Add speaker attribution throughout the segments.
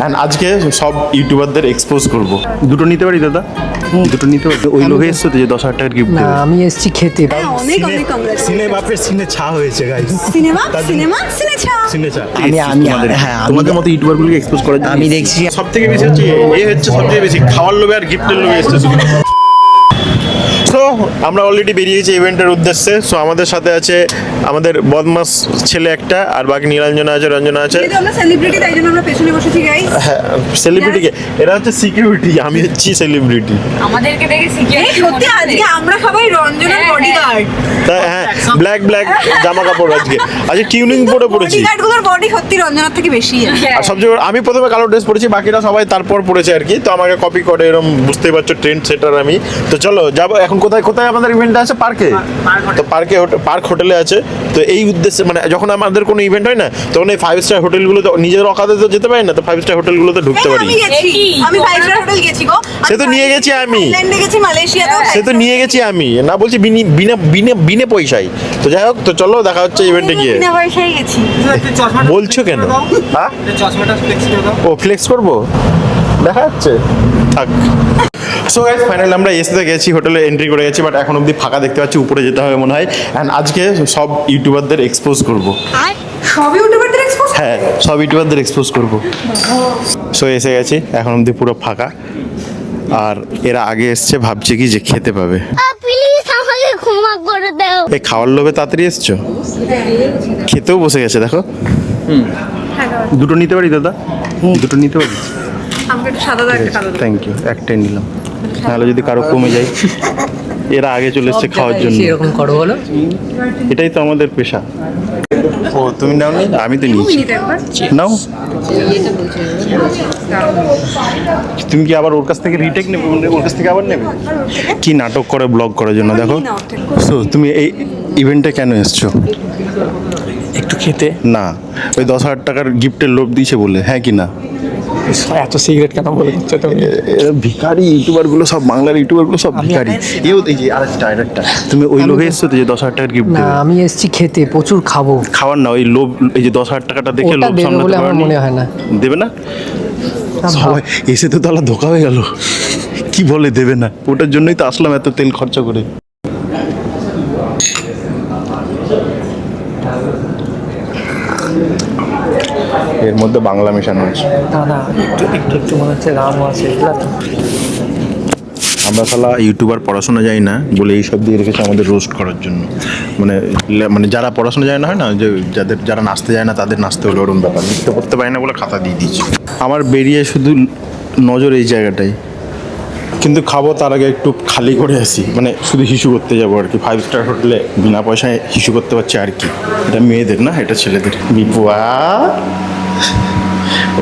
Speaker 1: And আজকে সব ইউটিউবারদের expose করব। দুটো নিতে পারি দাদা? দুটো নিতে পারি। ওই লোকে এসছো তো যে দশ হাজার টাকার গিফট
Speaker 2: না আমি এসছি খেতে
Speaker 3: অনেক অনেক কংগ্রেস
Speaker 1: সিনে বাপের সিনে ছা হয়েছে গাইস
Speaker 3: সিনেমা? সিনেমা? সিনে ছা।
Speaker 1: সিনে ছা।
Speaker 2: আমি- আমি- হ্যাঁ,
Speaker 1: তোমাদের মতো ইউটিউবারগুলোকে এক্সপোজ করার জন্য
Speaker 2: আমি দেখছি-
Speaker 1: সবথেকে বেশি হচ্ছে এ হচ্ছে সবথেকে বেশি খাওয়ার লোভে আর গিফটের লোভে এসছে শুধু। সো আমরা অলরেডি বেরিয়েছি ইভেন্টের উদ্দেশ্যে। সো আমাদের সাথে আছে আমাদের বদমাস ছেলে একটা আর বাকি নীলাঞ্জনা আছে রঞ্জনা আছে।
Speaker 3: যেহেতু সেলিব্রিটি
Speaker 1: হ্যাঁ সেলিব্রিটিকে এরা হচ্ছে সিকিউরিটি আমি হচ্ছি সেলিব্রিটি
Speaker 4: আমাদেরকে দেখে সিকিউরিটি
Speaker 3: সত্যি আজকে আমরা সবাই রঞ্জনের
Speaker 4: হ্যাঁ,
Speaker 3: বডিগার্ড
Speaker 1: তাই হ্যাঁ ব্ল্যাক ব্ল্যাক জামা কাপড় আজকে। আজকে টিউনিং পরে পড়েছি।
Speaker 3: বডিগার্ড বডি সত্যি রঞ্জনার থেকে বেশি। আছে
Speaker 1: আর সবচেয়ে আমি প্রথমে কালো ড্রেস পরেছি বাকিরা সবাই তারপর পড়েছে আর কি। তো আমাকে কপি করে এরকম বুঝতেই পারছ ট্রেন্ড সেটার আমি। তো চলো যাব এখন কোথায় কোথায় আমাদের ইভেন্ট আছে? পার্কে তো পার্কে পার্ক হোটেলে আছে। তো এই উদ্দেশ্যে মানে যখন আমাদের কোনো ইভেন্ট হয় না তখন এই ফাইভ স্টার হোটেলগুলো তো নিজের অকাতে তো যেতে পারি না তো ফাইভ স্টার হোটেলগুলোতে ঢুকতে পারি।
Speaker 3: আমি আমি ফাইভ স্টার হোটেল গেছি গো।
Speaker 1: সে তো নিয়ে গেছি আমি।
Speaker 3: গেছি মালয়েশিয়াতেও
Speaker 1: সে তো নিয়ে গেছি আমি। না বলছি বিনি- বিনা বিনা বিনে পয়সায়। তো যাই হোক তো চলো দেখা হচ্ছে ইভেন্টে গিয়ে।
Speaker 3: বিনা পয়সায় গেছি।
Speaker 1: বলছো কেন? হ্যাঁ?
Speaker 5: ফ্লেক্স করে
Speaker 1: ও ফ্লেক্স করব? দেখা যাচ্ছে থাক। সো গাইজ ফাইনালি আমরা এসে গেছি হোটেলে এন্ট্রি করে গেছি বাট এখন অবধি ফাঁকা দেখতে পাচ্ছি উপরে যেতে হবে মনে হয়। অ্যান্ড আজকে সব ইউটিউবারদের এক্সপোজ করব।
Speaker 3: সব ইউটিউবারদের এক্সপোজ
Speaker 1: হ্যাঁ সব ইউটিউবারদের এক্সপোজ করব। সো এসে গেছি এখন অবধি পুরো ফাঁকা। আর এরা আগে এসছে ভাবছে কি যে খেতে পাবে।
Speaker 6: প্লিজ ক্ষমা করে দাও।
Speaker 1: এই খাওয়ার লোভে তাড়াতাড়ি এসছো? খেতেও বসে গেছে দেখো। দুটো নিতে পারি দাদা? দুটো নিতে পারি?
Speaker 3: আমাকে একটা সাদা দাও একটা কালো দাও
Speaker 1: থ্যাংক ইউ একটাই নিলাম। নাহলে যদি কারও কমে যায় এরা আগে চলে এসছে খাওয়ার জন্য।
Speaker 2: এরকম করো বলো।
Speaker 1: এটাই তো আমাদের পেশা। ও তুমি নাও নি আমি তো নিয়েছি। নাও। তুমি কি আবার ওর কাছ থেকে রিটেক নেবে? ওর কাছ থেকে আবার নেবে? কি নাটক করে ব্লগ করার জন্য? দেখো। সো তুমি এই ইভেন্টে কেন এসছো?
Speaker 2: একটু খেতে।
Speaker 1: না। ওই দশ হাজার টাকার গিফটের লোভ দিয়েছে বলে হ্যাঁ কি না?
Speaker 2: এত সিগারেট কেন বলে দিচ্ছ তুমি?
Speaker 1: এরা ভিখারি ইউটিউবারগুলো সব বাংলার ইউটিউবারগুলো সব ভিখারি। এও এই যে আরেকটা আরেকটা। তুমি ওই লোভে এসছো তো যে দশ হাজার টাকার গিফট
Speaker 2: না আমি এসেছি খেতে প্রচুর খাব।
Speaker 1: খাওয়ার না ওই লোভ এই যে দশ হাজার টাকাটা দেখে লোভ সামলাতে
Speaker 2: বলে আমার মনে হয় না।
Speaker 1: দেবে না? সবাই এসে তো তাহলে ধোকা হয়ে গেল। কি বলে দেবে না? ওটার জন্যই তো আসলাম এত তেল খরচা করে। মধ্যে বাংলা মেশানো আছে।
Speaker 2: না না একটু একটু একটু মনে হচ্ছে রামও আছে।
Speaker 1: আমরা শালা ইউটিউবার পড়াশোনা যাই না বলে এই সব দিয়ে রেখেছে আমাদের রোস্ট করার জন্য। মানে মানে যারা পড়াশোনা যায় না হয় না যে যাদের যারা নাচতে যায় না তাদের নাচতে হলো ওরকম ব্যাপার। লিখতে পড়তে পারে না বলে খাতা দিয়ে দিয়েছি। আমার বেরিয়ে শুধু নজর এই জায়গাটাই। কিন্তু খাব তার আগে একটু খালি করে আসি। মানে শুধু হিসু করতে যাব আর কি। ফাইভ স্টার হোটেলে বিনা পয়সায় হিসু করতে পারছি আর কি। এটা মেয়েদের না এটা ছেলেদের। বিপুয়া!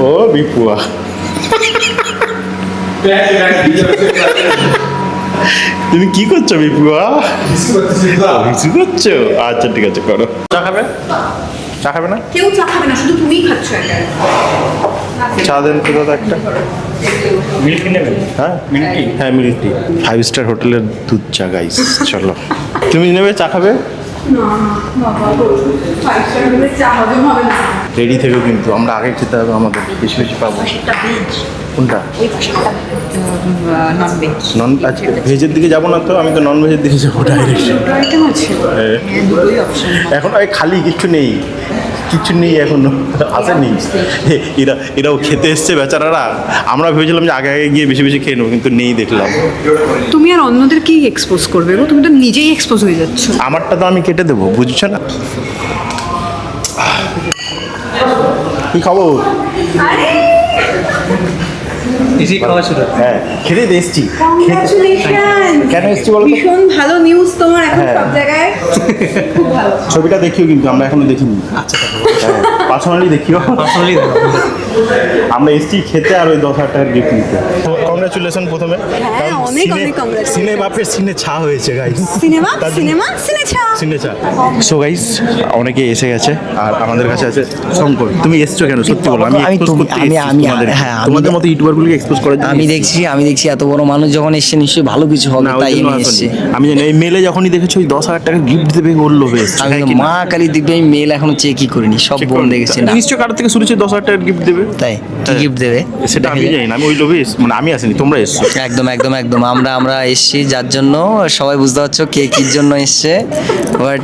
Speaker 1: ও বিপুয়া। তুমি কি করছ বিপুয়া? হিসু করছ? আচ্ছা ঠিক আছে করো। চা খাবে? চা খাবে না?
Speaker 3: কেউ চা খাবে না শুধু তুমিই খাচ্ছ একা
Speaker 1: চা দেন তো দাদা একটা।
Speaker 5: মিল্ক নেবেন?
Speaker 1: হ্যাঁ? মিল্ক হ্যাঁ মিল্ক টি। ফাইভ স্টার হোটেলের দুধ চা গাইস চলো। তুমি নেবে চা খাবে? রেডি থেকেও কিন্তু আমরা আগে খেতে হবে আমাদের বেশি বেশি পাবো। কোনটা?
Speaker 4: নন
Speaker 1: আজকে ভেজের দিকে যাব না তো আমি তো নন ভেজের দিকে যাব ডাইরেক্ট
Speaker 4: দুটোই অপশন
Speaker 1: এখন ওই খালি কিছু নেই। কিছু নেই এখনও। আসেনি। এরা এরাও খেতে এসছে বেচারারা। আমরা ভেবেছিলাম যে আগে আগে গিয়ে বেশি বেশি খেয়ে নেব কিন্তু নেই দেখলাম।
Speaker 3: তুমি আর অন্যদের কি এক্সপোজ করবে গো? তুমি তো নিজেই এক্সপোজ হয়ে যাচ্ছ।
Speaker 1: আমারটা তো আমি কেটে দেবো বুঝছ না? কি খবর
Speaker 5: ইজি খাওয়া শুরু।
Speaker 1: হ্যাঁ খেতে এসছি।
Speaker 3: কংগ্রাচুলেশন
Speaker 1: কেন এসছি বলো
Speaker 3: ভীষণ ভালো নিউজ তোমার এখন
Speaker 1: হ্যাঁ।
Speaker 3: সব জায়গায়। খুব ভালো।
Speaker 1: ছবিটা দেখিও কিন্তু আমরা এখনও দেখিনি।
Speaker 5: আচ্ছা
Speaker 1: হ্যাঁ পার্সোনালি দেখিও।
Speaker 5: পার্সোনালি দেখো
Speaker 1: আমরা এসছি খেতে আর ওই দশ হাজার টাকার গিফট নিতে। কংগ্রাচুলেশন প্রথমে।
Speaker 3: হ্যাঁ, অনেক, অনেক congratulations.
Speaker 1: সিনে বাপের সিনে ছা হয়েছে গাইস
Speaker 3: সিনেমা? সিনেমা? সিনেছা
Speaker 1: সিনে চা সো গাইস অনেকে এসে গেছে আর আমাদের কাছে আছে শঙ্কর। তুমি এসছো কেন? সত্যি বলো আমি
Speaker 7: তুমি-
Speaker 1: করতে
Speaker 7: আমি- আমি- হ্যাঁ,
Speaker 1: তোমাদের মতো ইউটিউবারগুলোকে এক্সপোজ করার জন্য
Speaker 7: আমি দেখছি আমি দেখছি এত বড় মানুষ যখন এসছে নিশ্চয়ই ভালো কিছু হবে তাই আমি। এসছি।
Speaker 1: আমি জানি এই মেলে যখনই দেখেছ ওই দশ হাজার টাকা গিফট দেবে ওর লোভে
Speaker 7: আমি
Speaker 1: হ্যাঁ?
Speaker 7: মা কালী দিব্যে আমি মেল এখনও চেকই করিনি সব বোন দেখেছি না।
Speaker 1: নিশ্চয় কারোর থেকে শুরু হচ্ছে দশ হাজার টাকার গিফট দেবে?
Speaker 7: তাই কি
Speaker 1: হ্যাঁ।
Speaker 7: গিফট দেবে?
Speaker 1: সেটা আমি জানি না আমি ওই লোভে মানে আমি আসিনি। তোমরা এসছো?
Speaker 7: একদম একদম একদম। আমরা আমরা এসছি যার জন্য সবাই বুঝতে পারছ কে কির জন্য এসছে। বাট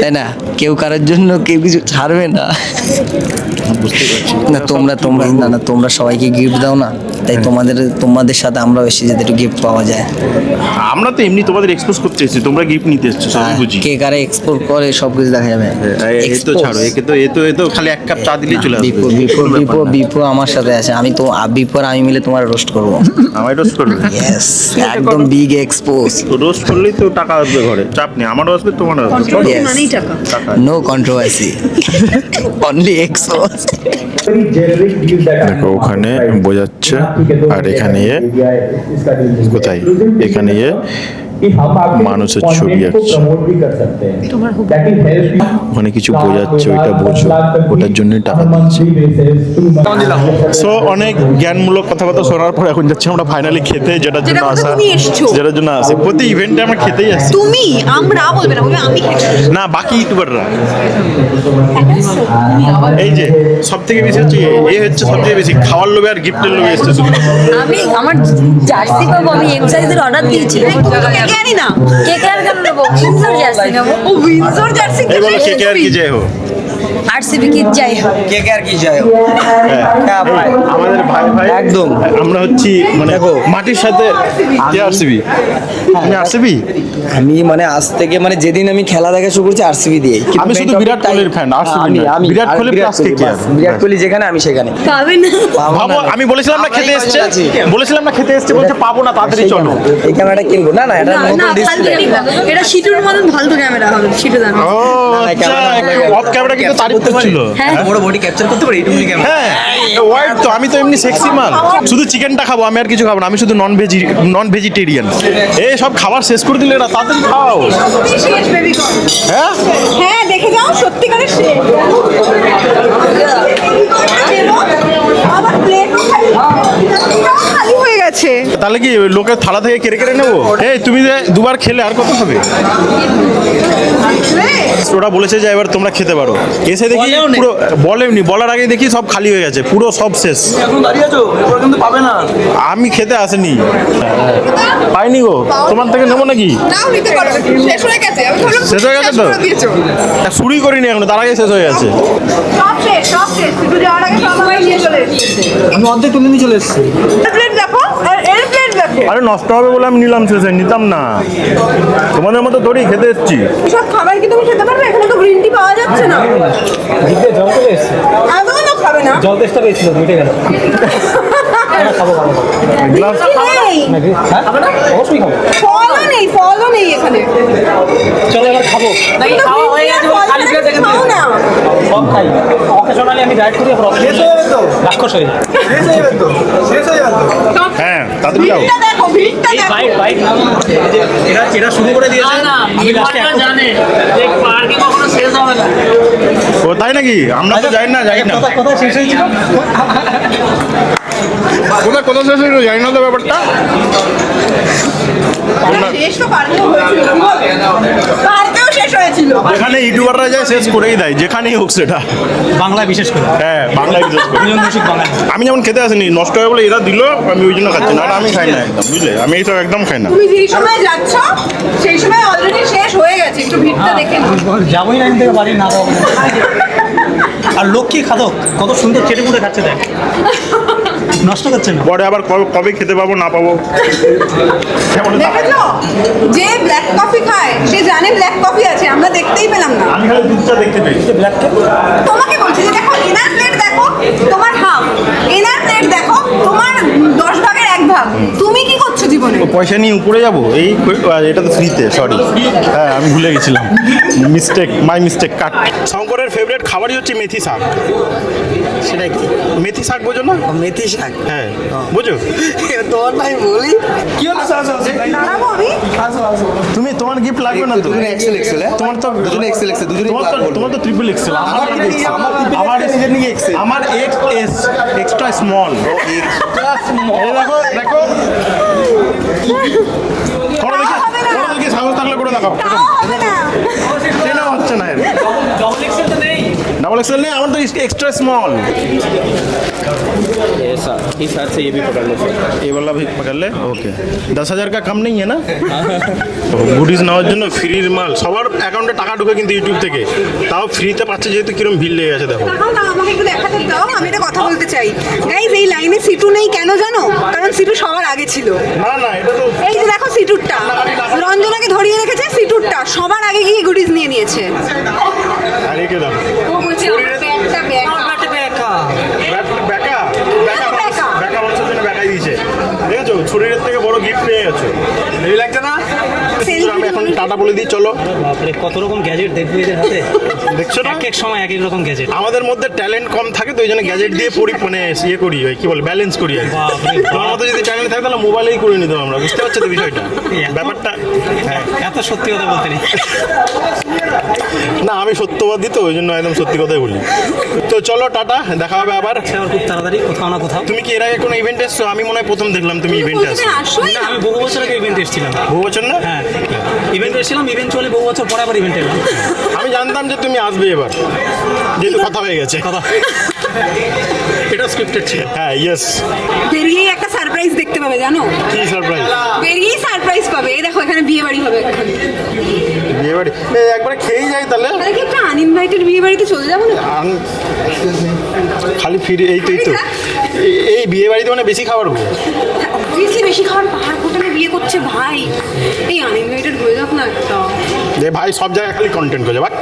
Speaker 7: তাই না? কেউ কারোর জন্য কেউ কিছু ছাড়বে না। না তোমরা তোমরা না না তোমরা সবাইকে গিফট দাও না। তাই তোমাদের তোমাদের সাথে আমরাও এসেছি যাতে একটু গিফট পাওয়া যায়।
Speaker 1: আমরা তো এমনি তোমাদের এক্সপোজ করতে এসেছি তোমরা গিফট নিতে এসছো সবই বুঝি।
Speaker 7: কে কারে এক্সপোর্ট করে সব কিছু দেখা যাবে।
Speaker 1: এ- এ তো ছাড়ো একে তো এ তো এ তো খালি এক কাপ চা দিলেই চলে আসবে।
Speaker 7: বিপো বিপো বিপো বিপো আমার সাথে আছে। আমি তো বিপো আমি মিলে তোমার রোস্ট করব।
Speaker 1: আমায় রোস্ট করবে?
Speaker 7: ইয়েস একদম বিগ এক্সপোজ
Speaker 1: রোস্ট করলেই তো টাকা আসবে ঘরে। চাপ নেই আমারও আসবে তোমারও আসবে.
Speaker 3: মানেই টাকা।
Speaker 1: টাকা।
Speaker 7: নো কন্ট্রোভার্সি অনলি এক্সপোজ
Speaker 1: দেখো ওখানে বোঝাচ্ছে আর এখানে কোথায়? এখানে মানুষের ছবি আঁকছে ওখানে কিছু বোঝাচ্ছে ওইটা বোঝো ওটার জন্য টাকা দিচ্ছে সো অনেক জ্ঞানমূলক কথাবার্তা শোনার পর এখন যাচ্ছি। আমরা ফাইনালি খেতে যেটার জন্য আসা যেটার জন্য আসে প্রতি ইভেন্টে আমরা খেতেই আসি।
Speaker 3: তুমি আমরা বলবে না আমি খেতে
Speaker 1: না বাকি ইউটিউবাররা। এই যে সব থেকে বেশি হচ্ছে এ। হচ্ছে সব থেকে বেশি। খাওয়ার লোভে আর গিফটের লোভে এসছে
Speaker 8: আমি আমার জার্সি পাবো আমি এম সাইজের অর্ডার দিয়েছি
Speaker 3: জানি না।
Speaker 8: কে কে আর কেন নেব? উইন্ডসর জার্সি নেব।
Speaker 3: ও উইন্ডসর জার্সি
Speaker 1: এই বলো কে কে আর কি যে হোক
Speaker 8: আরসিবি কি যাই হোক।
Speaker 7: কে কে কি
Speaker 1: হ্যাঁ, এই আমাদের ভাই ভাই
Speaker 7: একদম।
Speaker 1: আমরা হচ্ছি মানে মাটির সাথে কে আরসিবি তুমি আরসিবি
Speaker 7: আমি মানে আজ থেকে মানে যেদিন আমি খেলা দেখা শুরু করছি আরসিবি দিয়ে কিন্তু
Speaker 1: আমি শুধু বিরাট কোহলির fan, RCB
Speaker 7: আমি আমি
Speaker 1: বিরাট কোহলি
Speaker 7: কোহলি,
Speaker 1: KKR
Speaker 7: বিরাট কোহলি যেখানে আমি সেখানে।
Speaker 3: পাবে না।
Speaker 1: ভাবো আমি বলেছিলাম না খেতে এসছে। বলেছিলাম না খেতে এসছে বলছে পাবো না তাড়াতাড়ি চলো।
Speaker 7: এই ক্যামেরাটা কিনবো। না না এটা নতুন ডিসপ্লে
Speaker 3: এটা শিটুর মতন ফালতু ক্যামেরা হবে শিটু
Speaker 1: ও আচ্ছা
Speaker 7: ক্যামেরা
Speaker 1: অফ ক্যামেরা কিন্তু তারিফ করছিল।
Speaker 3: হ্যাঁ।
Speaker 7: বড় বডি ক্যাপচার করতে পারি এইটুকুনি ক্যামেরা।
Speaker 1: হ্যাঁ ওয়াইড তো আমি তো এমনি সেক্সি মাল। শুধু চিকেনটা খাব আমি আর কিছু খাব না আমি শুধু নন ভেজি নন ভেজিটেরিয়ান এই সব খাবার শেষ করে দিলে এরা তাড়াতাড়ি খাও। হ্যাঁ?
Speaker 3: হ্যাঁ দেখে যাও সত্যি শেষ আবার প্লেটও গেছে
Speaker 1: তাহলে কি ওই লোকের থালা থেকে কেড়ে কেড়ে নেব? এই তুমি যে দুবার খেলে আর কত হবে ওরা বলেছে যে এবার তোমরা খেতে পারো। এসে দেখি পুরো বলেনি বলার আগে দেখি সব খালি হয়ে গেছে পুরো সব শেষ।
Speaker 7: এখন দাঁড়িয়ে আছো এরপর কিন্তু পাবে না।
Speaker 1: আমি খেতে আসেনি। পাইনি গো তোমার থেকে নেব নাকি?
Speaker 3: শেষ হয়ে গেছে।
Speaker 1: হয়ে তো? শুরুই করিনি এখন তার আগে শেষ হয়ে গেছে।
Speaker 2: আমি অর্ধেক তুলে নিয়ে চলে এসেছি।
Speaker 3: দেখো। আর
Speaker 1: নষ্ট হবে বলে আমি নিলাম শেষে নিতাম না। তোমাদের মতো তোরই খেতে এসছি।
Speaker 3: সব খাবার কি তুমি খেতে পারবে? এখানে তো গ্রিন টি পাওয়া যাচ্ছে না।
Speaker 2: জিভে জল চলে এসেছে।
Speaker 3: আদৌ না খাবে না?
Speaker 2: জল তেষ্টা পেয়েছিল মিটে গেল। খাব খাব
Speaker 1: গ্লাস
Speaker 3: কি নেই।
Speaker 2: নাকি হ্যাঁ? অবশ্যই খাব।
Speaker 3: ফলও নেই ফলও নেই এখানে।
Speaker 2: চলো এবার খাব।
Speaker 3: তুমি তো green tea আর ফল খাও না।
Speaker 2: সব খাই। অকেশনালি আমি ডায়েট করি আবার শেষ হয়ে তো? রাক্ষস হয়ে যাবে
Speaker 1: হ্যাঁ
Speaker 2: বাইক বাইক এরা এরা শুরু করে দিয়েছে আমি লাস্টে জানে
Speaker 1: ও তাই নাকি? আমরা তো যাই না যাই না।
Speaker 2: কথা কথা শেষ হয়েছিল?
Speaker 1: কোথায় কোথায় শেষ হয়েছিল? জানি না তো ব্যাপারটা?
Speaker 3: শেষ তো হয়েছিল। শেষ হয়েছিল।
Speaker 1: যেখানে ইউটিউবাররা যায় শেষ করেই দেয় যেখানেই হোক সেটা।
Speaker 2: বাংলায় বিশেষ করে?
Speaker 1: হ্যাঁ বাংলায় বিশেষ করে। আমি যেমন খেতে আসিনি নষ্ট হয়ে বলে এরা দিল আমি ওই জন্য খাচ্ছি না আর আমি খাই না একদম বুঝলে? আমি এই তো একদম খাই না।
Speaker 3: তুমি যেই সময় যাচ্ছ সেই সময় অলরেডি শেষ হয়ে গেছে একটু ভিড়টা দেখে নাও।
Speaker 2: যাবোই লাইন থেকে বাড়ি না পাবো আর লক্ষ্মী খাদক? কত সুন্দর চেটে পুটে খাচ্ছে দেখ। নষ্ট করছে না।
Speaker 1: পরে আবার কবে- কবে খেতে পাবো না পাবো?
Speaker 3: যে ব্ল্যাক কফি খায় সে জানে ব্ল্যাক কফি আছে। আমরা দেখতেই পেলাম না।
Speaker 1: আমি খালি দুধটা দেখতে পেয়েছি।
Speaker 3: তোমাকে বলছি যে দেখো এনার প্লেট দেখো তোমার হাফ এনার প্লেট দেখো তোমার দশ ভাগের এক ভাগ তুমি কি করছ জীবনে
Speaker 1: ও পয়সা নিয়ে উপরে যাব এই এটা তো ফ্রিতে সরি হ্যাঁ আমি ভুলে গেছিলাম মিস্টেক মাই মিস্টেক কাট শঙ্করের ফেভারিট খাবারই হচ্ছে মেথি শাক
Speaker 7: সেটা কি
Speaker 1: মেথি শাক বোঝো না
Speaker 7: মেথি শাক
Speaker 1: হ্যাঁ বোঝো
Speaker 7: তোমার নাই বলি
Speaker 3: দাঁড়াবো আমি
Speaker 1: তুমি তোমার গিফট লাগবে না তো
Speaker 9: দুজনে এক্সেল এক্সেল
Speaker 1: তোমার তো
Speaker 9: দুজনে এক্সেল এক্সেল দুজনে
Speaker 1: তোমার তো তোমার তো ট্রিপল এক্সেল আমার
Speaker 9: আমার
Speaker 1: আমার
Speaker 9: নিজের নিয়ে এক্সেল
Speaker 1: আমার এক্স এস এক্সট্রা স্মল দেখো দেখো করো দেখি
Speaker 3: হবে না।
Speaker 1: করো দেখি সাহস থাকলে করে দেখাও
Speaker 3: তাও হবে না
Speaker 1: ট্রেনে হচ্ছে না এর
Speaker 2: डबल एक्सेल तो नहीं
Speaker 1: डबल एक्सएल नहीं আমার তো एक्स्ट्रा स्मॉल
Speaker 5: ऐसा इस हाथ से ये भी पकड़ लो
Speaker 1: ये वाला भी पकड़ ले ओके दस हजार का कम नहीं है ना গুডিজ নেওয়ার জন্য ফ্রির মাল সবার অ্যাকাউন্টে টাকা ঢুকে কিন্তু ইউটিউব থেকে তাও ফ্রিতে পাচ্ছে যেহেতু কিরম ভিড় লেগে গেছে দেখো
Speaker 3: তাকাও না আমাকে একটু দেখাতে দাও আমি একটা কথা বলতে চাই গাইজ এই লাইনে সিটু নেই কেন জানো কারণ সিটু সবার আগে ছিল।
Speaker 1: না না এটা তো
Speaker 3: এই যে দেখো সিটুরটা। রঞ্জনাকে ধরিয়ে রেখেছে সিটুরটা। সবার আগে গিয়ে গুডিজ নিয়ে নিয়েছে।
Speaker 1: শরীরের থেকে বড় গিফট পেয়ে গেছো লাগছে না? আমি বলে দিই চলো।
Speaker 2: কত রকম গ্যাজেট দেখব এদের হাতে?
Speaker 1: দেখছ না?
Speaker 2: এক এক সময় এক এক রকম গ্যাজেট
Speaker 1: আমাদের মধ্যে ট্যালেন্ট কম থাকে তো ওই জন্য গ্যাজেট দিয়ে পরি মানে ইয়ে করি ওই কি বলে ব্যালেন্স করি আর তোমার মতো যদি ট্যালেন্ট থাকে তাহলে মোবাইলেই করে নিতাম আমরা বুঝতে পারছ তো বিষয়টা? ব্যাপারটা হ্যাঁ।
Speaker 2: এত সত্যি কথা বলতে নেই।
Speaker 1: না আমি সত্যবাদী তো ওই জন্য একদম সত্যি কথাই বলি। তো চলো টাটা দেখা হবে আবার।
Speaker 2: খুব তাড়াতাড়ি কোথাও না কোথাও।
Speaker 1: তুমি কি এর আগে কোনো ইভেন্ট এসছো? আমি মনে হয় প্রথম দেখলাম তুমি ইভেন্টে আসছো
Speaker 2: না আমি বহু বছর আগে ইভেন্ট এসেছিলাম।
Speaker 1: বহু বছর না?
Speaker 2: হ্যাঁ ইভেন্ট এসেছিলাম ইভেন্চুয়ালি বহু বছর পরে আবার ইভেন্ট এলাম।
Speaker 1: আমি জানতাম যে তুমি আসবে এবার। যেহেতু কথা হয়ে গেছে।
Speaker 2: কথা এটা স্ক্রিপ্টেড ছিল।
Speaker 1: হ্যাঁ ইয়েস
Speaker 3: বেরিয়েই একটা সারপ্রাইজ দেখতে পাবে জানো?
Speaker 1: কি সারপ্রাইজ
Speaker 3: বেরিয়েই সারপ্রাইজ পাবে। এই দেখো এখানে বিয়ে বাড়ি হবে এখন।
Speaker 1: বিয়ে বাড়ি? একবারে খেয়েই যাই তাহলে।
Speaker 3: তাহলে কি একটা আনইনভাইটেড বিয়ে বাড়িতে চলে যাব না
Speaker 1: খালি ফিরে এই তো এই তো। এই- এই বিয়ে বাড়িতে মানে বেশি খাবার গো
Speaker 3: অবভিয়াসলি বেশি খাওয়ার পাহাড় হোটেলে বিয়ে করছে ভাই। এই আনইনভাইটেড হয়ে যাক না একটা।
Speaker 1: যে ভাই সব জায়গায় খালি কন্টেন্ট করে বাট